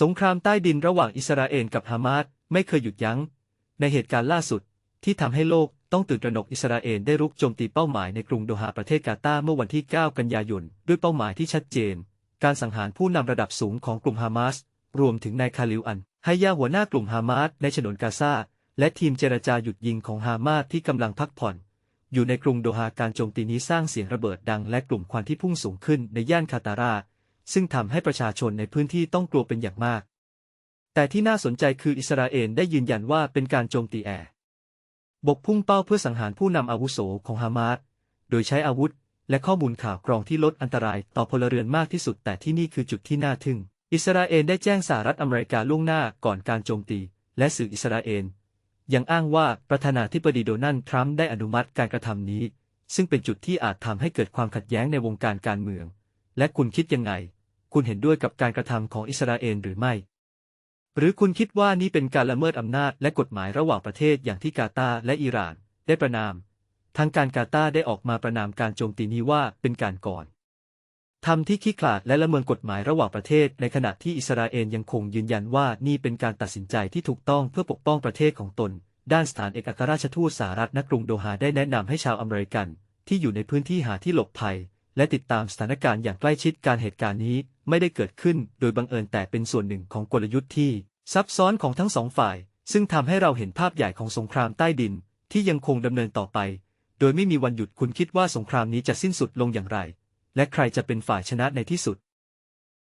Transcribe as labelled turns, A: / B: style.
A: สงครามใต้ดินระหว่างอิสราเอลกับฮามาสไม่เคยหยุดยัง้ง ในเหตุการณ์ล่าสุด ที่ทำให้โลกต้องตื่นตระหนกอิสราเอลได้รุกโจมตีเป้าหมายในกรุงโดฮาประเทศกาตาร์เมื่อวันที่ 9 กันยายน ด้วยเป้าหมายที่ชัดเจน การสังหารผู้นำระดับสูงของกลุ่มฮามาสรวมถึงนายคาลิลอันไฮยาหัวหน้ากลุ่มฮามาสในฉนวนกาซาและทีมเจรจาหยุดยิงของฮามาสที่กำลังพักผ่อน อยู่ในกรุงโดฮาการโจมตีนี้สร้างเสียงระเบิดดังและกลุ่มควันที่พุ่งสูงขึ้นในย่านคาตารา ซึ่งทำให้ประชาชนในพื้นที่ต้องกลัวเป็นอย่างมาก แต่ที่น่าสนใจคืออิสราเอลได้ยืนยันว่าเป็นการโจมตีแอร์บกพุ่งเป้าเพื่อสังหารผู้นำอาวุโสของฮามาสโดยใช้อาวุธ และข้อมูลข่าวกรองที่ลดอันตรายต่อพลเรือนมากที่สุด แต่ที่นี่คือจุดที่น่าทึ่ง อิสราเอลได้แจ้งสหรัฐอเมริกาล่วงหน้าก่อนการโจมตี และสื่ออิสราเอลยังอ้างว่าประธานาธิบดีโดนัลด์ทรัมป์ได้อนุมัติการกระทำนี้ ซึ่งเป็นจุดที่อาจทำให้เกิดความขัดแย้งในวงการการเมือง และคุณคิดยังไง คุณเห็นด้วยกับการกระทำของอิสราเอลหรือไม่ หรือคุณคิดว่านี่เป็นการละเมิดอำนาจและกฎหมายระหว่างประเทศอย่างที่กาตาร์และอิหร่าน ได้ประนาม ทางการกาตาร์ได้ออกมาประนามการโจมตีนี้ว่าเป็นการก่อนทำที่ขี้ขลาดและละเมินกฎหมายระหว่างประเทศ ในขณะที่อิสราเอลยังคงยืนยันว่านี่เป็นการตัดสินใจที่ถูกต้องเพื่อปกป้องประเทศของตน ด้านสถานเอกอัครราชทูตสหรัฐณกรุงโดฮาได้แนะนำให้ชาวอเมริกัน ที่อยู่ในพื้นที่หาที่หลบภัย และติดตามสถานการณ์อย่างใกล้ชิดการเหตุการณ์นี้ ไม่ได้เกิดขึ้นโดยบังเอิญแต่เป็นส่วนหนึ่งของกลยุทธ์ที่ ซับซ้อนของทั้งสองฝ่าย ซึ่งทำให้เราเห็นภาพใหญ่ของสงครามใต้ดิน ที่ยังคงดำเนินต่อไป โดยไม่มีวันหยุดคุณคิดว่าสงครามนี้จะสิ้นสุดลงอย่างไร และใครจะเป็นฝ่ายชนะในที่สุด